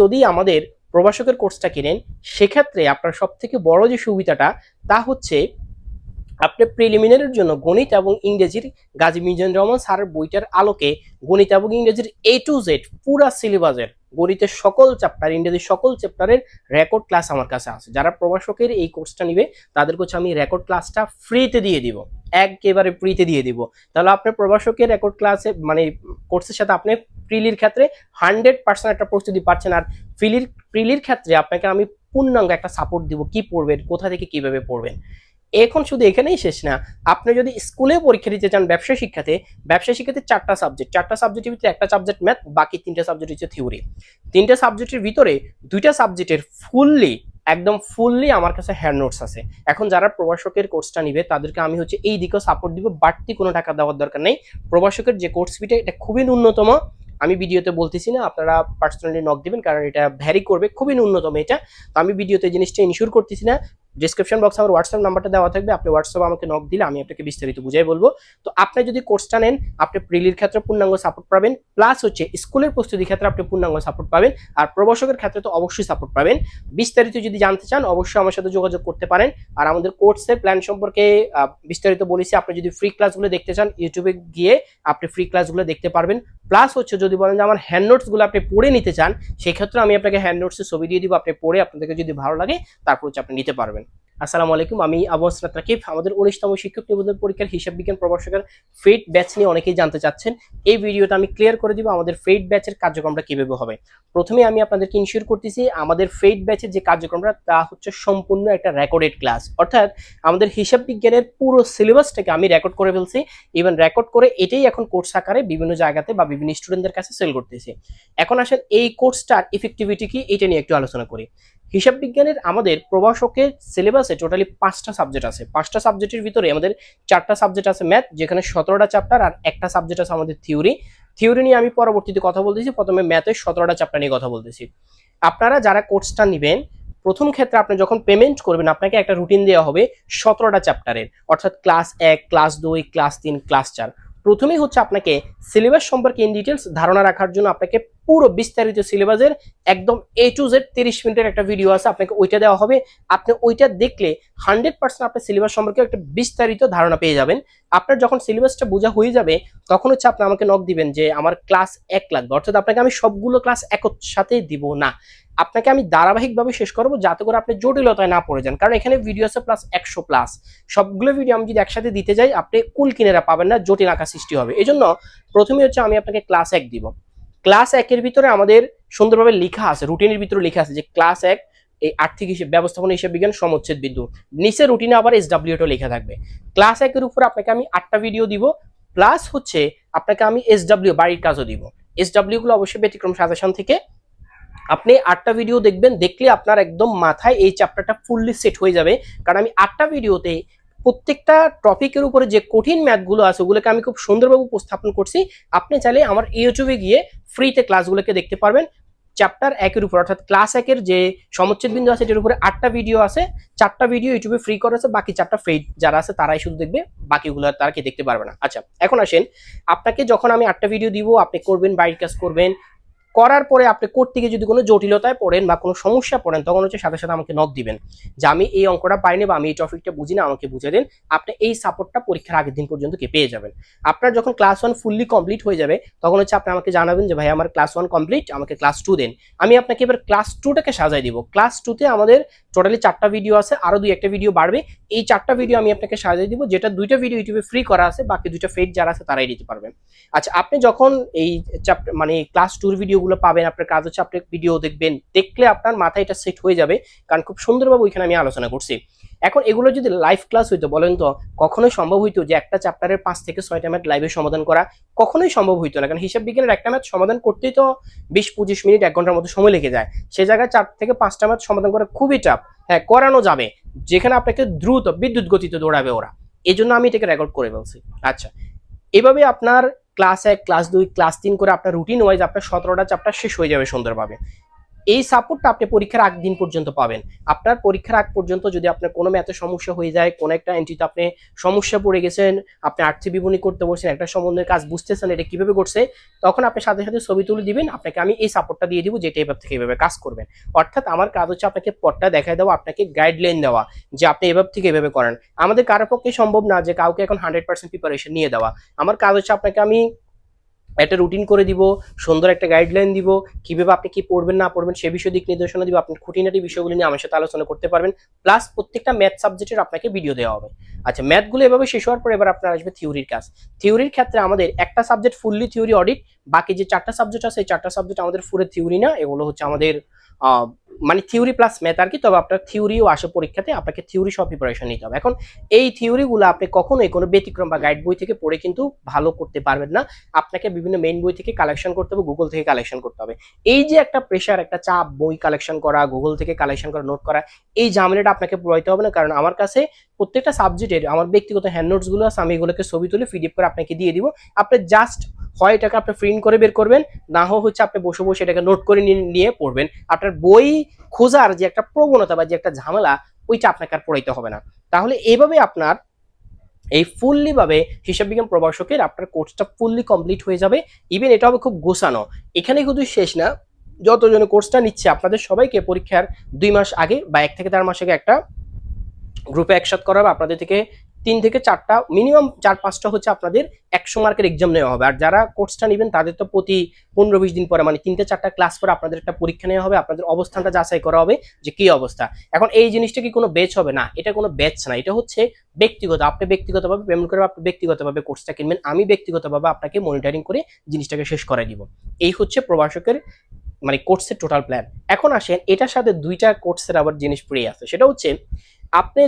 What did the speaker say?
যদি আমাদের প্রভাষকের কোর্সটা কিনেন, সেক্ষেত্রে আপনার সব থেকে বড় যে সুবিধাটা, তা হচ্ছে আপনি প্রিলিমিনারির জন্য গণিত এবং ইংরেজির গাজী মিজান রহমান স্যারের বইটার আলোকে গণিত এবং ইংরেজির এ টু জেড পুরা সিলেবাসের গণিতের সকল চ্যাপ্টার ইংরেজির সকল চ্যাপ্টারের রেকর্ড ক্লাস আমার কাছে আছে। যারা প্রভাষকের এই কোর্সটা নিবে তাদের কাছে আমি রেকর্ড ক্লাসটা ফ্রিতে দিয়ে দিব, একেবারে ফ্রিতে দিয়ে দিব। তাহলে আপনি প্রভাষকের রেকর্ড ক্লাসে মানে কোর্সের সাথে আপনি প্রিলির ক্ষেত্রে হান্ড্রেড পার্সেন্ট একটা প্রস্তুতি পাচ্ছেন। আর প্রিলির প্রিলির ক্ষেত্রে আপনাকে আমি পূর্ণাঙ্গ একটা সাপোর্ট দিব। কি পড়বেন? কোথা থেকে কীভাবে পড়বেন? এখন শুধু এখানেই শেষ না। আপনি যদি স্কুলে পরীক্ষা দিতে চান ব্যবসা শিক্ষাতে ব্যবসা শিক্ষাতে চারটা সাবজেক্ট চারটা সাবজেক্টের ভিতরে একটা সাবজেক্ট ম্যাথ বাকি তিনটা সাবজেক্ট হচ্ছে থিওরি তিনটা সাবজেক্টের ভিতরে দুইটা সাবজেক্টের ফুললি একদম ফুললি আমার কাছে হ্যান্ড নোটস আছে। এখন যারা প্রভাষকের কোর্সটা নিবে, তাদেরকে আমি হচ্ছে এই দিকেও সাপোর্ট দিব। বাড়তি কোনো টাকা দেওয়ার দরকার নেই। প্রভাষকের যে কোর্স ফিটা এটা খুবই ন্যূনতম। আমি ভিডিওতে বলতেছি না, আপনারা পার্সোনালি নক দিবেন, কারণ এটা ভ্যারি করবে, খুবই ন্যূনতম এটা। তো আমি ভিডিওতে জিনিসটা ইনশিওর করতেছি না ডিসক্রিপশন বক্সে আমার হোয়াটসঅ্যাপ নাম্বারটা দেওয়া থাকবে, আপনি হোয়াটসঅ্যাপ আমাকে নক দিলে আমি আপনাকে বিস্তারিত বুঝাই বলব। তো আপনি যদি কোর্সটা নেন, আপনি প্রিলির ক্ষেত্রে পূর্ণাঙ্গ সাপোর্ট পাবেন প্লাস হচ্ছে স্কুলের প্রস্তুতির ক্ষেত্রে আপনি পূর্ণাঙ্গ সাপোর্ট পাবেন, আর প্রবাসকের ক্ষেত্রে তো অবশ্যই সাপোর্ট পাবেন। বিস্তারিত যদি জানতে চান, অবশ্যই আমার সাথে যোগাযোগ করতে পারেন। আর আমাদের কোর্সের প্ল্যান সম্পর্কে বিস্তারিত বলেছি, আপনি যদি ফ্রি ক্লাসগুলো দেখতে চান ইউটিউবে গিয়ে আপনি ফ্রি ক্লাসগুলো দেখতে পারবেন। প্লাস হচ্ছে যদি বলেন যে আমার হ্যান্ড নোটসগুলো আপনি পড়ে নিতে চান, সেক্ষেত্রে আমি আপনাকে হ্যান্ড নোটসের ছবি দিয়ে দিব, আপনি পড়ে আপনাদেরকে যদি ভালো লাগে, তারপর হচ্ছে আপনি নিতে পারবেন। আসসালামু আলাইকুম, আমি আবু রাকিব। আমাদের উনিশতম শিক্ষক নিবন্ধন পরীক্ষার হিসাব বিজ্ঞান প্রভাষকের ফেড ব্যাচ নিয়ে অনেকেই জানতে চাচ্ছেন। এই ভিডিওটা আমি ক্লিয়ার করে দিব আমাদের ফেড ব্যাচের কার্যক্রমটা কীভাবে হবে। প্রথমে আমি আপনাদেরকে ইনশিওর করতেছি, আমাদের ফেড ব্যাচের যে কার্যক্রমটা, তা হচ্ছে সম্পূর্ণ একটা রেকর্ডেড ক্লাস অর্থাৎ আমাদের হিসাব বিজ্ঞানের পুরো সিলেবাসটাকে আমি রেকর্ড করে ফেলছি ইভেন রেকর্ড করে এটাই এখন কোর্স আকারে বিভিন্ন জায়গাতে বা বিভিন্ন স্টুডেন্টদের কাছে সেল করতেছি। এখন আসেন এই কোর্সটার ইফেক্টিভিটি কি, এটা নিয়ে একটু আলোচনা করি। হিসাব বিজ্ঞানের আমাদের প্রভাষকের সিলেবাসে টোটালি পাঁচটা সাবজেক্ট আছে। পাঁচটা সাবজেক্টের ভিতরে আমাদের চারটা সাবজেক্ট আছে ম্যাথ যেখানে সতেরোটা চ্যাপ্টার আর একটা সাবজেক্ট আছে আমাদের থিওরি থিওরি নিয়ে আমি পরবর্তীতে কথা বলতেছি, প্রথমে ম্যাথের সতেরোটা চ্যাপ্টার নিয়ে কথা বলতেছি। আপনারা যারা কোর্সটা নেবেন, প্রথম ক্ষেত্রে আপনি যখন পেমেন্ট করবেন, আপনাকে একটা রুটিন দেওয়া হবে সতেরোটা চ্যাপ্টারের অর্থাৎ ক্লাস এক ক্লাস দুই ক্লাস তিন ক্লাস চার। প্রথমেই হচ্ছে আপনাকে সিলেবাস সম্পর্কে ইন ডিটেলস ধারণা রাখার জন্য আপনাকে পুরো বিস্তারিত সিলেবাসের একদম এ টু জেড তিরিশ মিনিটের একটা ভিডিও আছে, আপনাকে ওইটা দেওয়া হবে। আপনি ওইটা দেখলে হান্ড্রেড পার্সেন্ট আপনার সিলেবাস সম্পর্কে একটা বিস্তারিত ধারণা পেয়ে যাবেন। আপনার যখন সিলেবাসটা বোঝা হয়ে যাবে, তখন হচ্ছে আপনি আমাকে নক দিবেন যে আমার ক্লাস এক লাগবে। অর্থাৎ আপনাকে আমি সবগুলো ক্লাস একসাথে দিব না। আপনাকে আমি ধারাবাহিকভাবে শেষ করব যাতে করে আপনি জটিলতায় না পড়ে যান। কারণ এখানে ভিডিও আছে প্লাস একশো প্লাস সবগুলো ভিডিও আমি যদি একসাথে দিতে যাই, আপনি কুল কিনেরা পাবেন না, জটিল আঁকা সৃষ্টি হবে। এই জন্য প্রথমে হচ্ছে আমি আপনাকে ক্লাস এক দিব। ক্লাস একের ভিতরে আমাদের সুন্দরভাবে লেখা আছে, রুটিনের ভিতরে লেখা আছে যে ক্লাস এক এই আর্থিক হিসেবে, ব্যবস্থাপনা হিসেব, বিজ্ঞান, সমচ্ছেদ বিন্দু নিচে রুটিনে আবার এস ডাব্লিউটা লেখা থাকবে। ক্লাস একের উপর আপনাকে আমি আটটা ভিডিও দিব প্লাস হচ্ছে আপনাকে আমি এস ডাব্লিউ বাড়ির কাজও দিব। এস ডাব্লিউ গুলো অবশ্যই ব্যতিক্রম সাজেশন থেকে। আপনি আটটা ভিডিও দেখবেন, দেখলে আপনার একদম মাথায় এই চ্যাপ্টারটা ফুললি সেট হয়ে যাবে। কারণ আমি আটটা ভিডিওতে প্রত্যেকটা টপিকের উপরে যে কঠিন ম্যাথগুলো আছে, ওগুলোকে আমি খুব সুন্দরভাবে উপস্থাপন করছি। আপনি চাইলে আমার ইউটিউবে গিয়ে ফ্রিতে ক্লাসগুলোকে দেখতে পারবেন। চ্যাপ্টার একের উপর, অর্থাৎ ক্লাস একের যে সমচ্ছেদ বিন্দু আছে এটার উপরে আটটা ভিডিও আছে, চারটা ভিডিও ইউটিউবে ফ্রি করা আছে, বাকি চারটা ফ্রি যারা আছে, তারাই শুধু দেখবে, বাকিগুলো তারা কি দেখতে পারবে না। আচ্ছা এখন আসেন, আপনাকে যখন আমি আটটা ভিডিও দিব, আপনি করবেন বাইরের কাজ করবেন করার পরে আপনি করতে গিয়ে যদি কোনো জটিলতায় পড়েন বা কোনো সমস্যা পড়েন, তখন হচ্ছে সাথে সাথে আমাকে নক দিবেন। যে আমি এই অঙ্কটা পাইনি বা আমি এই টপিকটা বুঝি না, আমাকে বুঝে দিন। আপনি এই সাপোর্টটা পরীক্ষার আগের দিন পর্যন্ত কি পেয়ে যাবেন। আপনার যখন ক্লাস ওয়ান ফুললি কমপ্লিট হয়ে যাবে, তখন হচ্ছে আপনি আমাকে জানাবেন যে, ভাই, আমার ক্লাস ওয়ান কমপ্লিট আমাকে ক্লাস টু দেন। আমি আপনাকে এবার ক্লাস টুটাকে সাজাই দিব। ক্লাস টুতে আমাদের টোটালি চারটা ভিডিও আছে আরও দুই একটা ভিডিও বাড়বে। এই চারটা ভিডিও আমি আপনাকে সাজিয়ে দিব, যেটা দুইটা ভিডিও ইউটিউবে ফ্রি করা আছে, বাকি দুইটা ফেড যারা আছে, তারাই দিতে পারবেন। আচ্ছা আপনি যখন এই মানে ক্লাস টুর ভিডিওগুলো পাবেন, আপনার কাজ হচ্ছে আপনি ভিডিও দেখবেন, দেখলে আপনার মাথায় এটা সেট হয়ে যাবে, কারণ খুব সুন্দরভাবে ওইখানে আমি আলোচনা করছি। এখন এগুলো যদি লাইভ ক্লাস হইতো, বলেন তো, কখনোই সম্ভব হইতো যে একটা চ্যাপ্টারের পাঁচ থেকে ছয়টা ম্যাথ লাইভে সমাধান করা? কখনোই সম্ভব হইতো না, কারণ হিসাব বিজ্ঞানের একটা ম্যাথ সমাধান করতেই তো বিশ পঁচিশ মিনিট, এক ঘণ্টার মতো সময় লেগে যায়। সে জায়গায় চার থেকে পাঁচটা ম্যাথ সমাধান করা খুবই টাফ হ্যাঁ করানো যাবে, যেখানে আপনাকে দ্রুত বিদ্যুৎ গতিতে দৌড়াবে ওরা। এই জন্য আমি এটাকে রেকর্ড করে ফেলছি। আচ্ছা এভাবে আপনার ক্লাস এক ক্লাস দুই ক্লাস তিন করে আপনার রুটিন ওয়াইজ আপনার সতেরোটা চ্যাপ্টার শেষ হয়ে যাবে সুন্দরভাবে। এই সাপোর্টটা আপনি পরীক্ষার আগ দিন পর্যন্ত পাবেন। আপনার পরীক্ষার আগ পর্যন্ত যদি আপনার কোনো ম্যাথে সমস্যা হয়ে যায়, কোনো একটা এন্ট্রিতে আপনি সমস্যা পড়ে গেছেন, আপনি আর্থিক বিবরণী করতে বলছেন একটা সম্বন্ধের কাজ বুঝতেছেন এটা কীভাবে করছে তখন আপনি সাথে সাথে ছবি তুলে দিবেন, আপনাকে আমি এই সাপোর্টটা দিয়ে দিব যেটা এভাবে থেকে এভাবে কাজ করবেন। অর্থাৎ আমার কাজ হচ্ছে আপনাকে পটটা দেখায় দেওয়া, আপনাকে গাইডলাইন দেওয়া যে আপনি এভাবে থেকে এভাবে করেন। আমাদের কারোর পক্ষে সম্ভব না যে কাউকে এখন হান্ড্রেড পার্সেন্ট প্রিপারেশন নিয়ে দেওয়া। আমার কাজ হচ্ছে আপনাকে আমি একটা রুটিন করে দিব, সুন্দর একটা গাইডলাইন দিব, কীভাবে আপনি কি পড়বেন, না পড়বেন সে বিষয়ে দিক নির্দেশনা দিব, আপনি খুঁটিনাটি বিষয়গুলি নিয়ে আমার সাথে আলোচনা করতে পারবেন প্লাস প্রত্যেকটা ম্যাথ সাবজেক্টের আপনাকে ভিডিও দেওয়া হবে। আচ্ছা ম্যাথগুলো এভাবে শেষ হওয়ার পর এবার আপনার আসবে থিওরির কাজ। থিওরির ক্ষেত্রে আমাদের একটা সাবজেক্ট ফুললি থিওরি অডিট বাকি যে চারটা সাবজেক্ট আছে, এই চারটা সাবজেক্ট আমাদের ফুলের থিওরি না, এগুলো হচ্ছে আমাদের মানে থিওরি প্লাস ম্যাথ আর কি, তবে আপনার থিওরিও আসে পরীক্ষাতে, আপনাকে থিওরি সব প্রিপারেশন নিতে হবে। এখন এই থিওরিগুলো আপনি কখনোই কোনো ব্যতিক্রম বা গাইড বই থেকে পড়ে কিন্তু ভালো করতে পারবেন না। আপনাকে বিভিন্ন মেইন বই থেকে কালেকশন করতে হবে গুগল থেকে কালেকশন করতে হবে। এই যে একটা প্রেশার একটা চাপ, বই কালেকশন করা গুগল থেকে কালেকশন করা নোট করা, এই ঝামেলাটা আপনাকে পুরাইতে হবে না। কারণ আমার কাছে প্রত্যেকটা সাবজেক্টের আমার ব্যক্তিগত হ্যান্ড নোটসগুলো আছে, আমি এগুলোকে ছবি তুলে পিডিএফ করে আপনাকে দিয়ে দিব। আপনি জাস্ট হয় এটাকে আপনি প্রিন্ট করে বের করবেন, না হয় হচ্ছে আপনি বসে বসে এটাকে নোট করে নিয়ে- পড়বেন। আপনার বই খোঁজার যে একটা প্রবণতা বা যে একটা ঝামেলা, ওইটা আপনাকে আর পড়াইতে হবে না। তাহলে এইভাবে আপনার এই ফুললি ভাবে হিসাব বিজ্ঞান প্রভাষকের আপনার কোর্সটা ফুললি কমপ্লিট হয়ে যাবে। ইভেন এটা হবে খুব গোছানো। এখানে শুধু শেষ না। যতজন কোর্সটা নিচ্ছে, আপনাদের সবাইকে পরীক্ষার দুই মাস আগে বা এক থেকে চার মাস আগে একটা গ্রুপে একসাথ করা হবে আপনাদের থেকে তিন থেকে চারটা মিনিমাম চার পাঁচটা হচ্ছে আপনাদের একশো মার্কের এক্সাম নেওয়া হবে। আর যারা কোর্সটা নেবেন, তাদের তো প্রতি পনেরো বিশ দিন পরে মানে তিনটে চারটা ক্লাস পরে আপনাদের একটা পরীক্ষা নেওয়া হবে, আপনাদের অবস্থানটা যাচাই করা হবে যে কি অবস্থা। এখন এই জিনিসটা কি কোনো ব্যাচ হবে? না, এটা কোনো ব্যাচ না, এটা হচ্ছে ব্যক্তিগত। আপনি ব্যক্তিগতভাবে পেমেন্ট করে আপনি ব্যক্তিগতভাবে কোর্সটা কিনবেন, আমি ব্যক্তিগতভাবে আপনাকে মনিটরিং করে জিনিসটাকে শেষ করে দিব। এই হচ্ছে প্রভাষকের মানে কোর্সের টোটাল প্ল্যান এখন আসেন, এটার সাথে দুইটা কোর্সের আবার জিনিস ফ্রি আছে। সেটা হচ্ছে, আপনি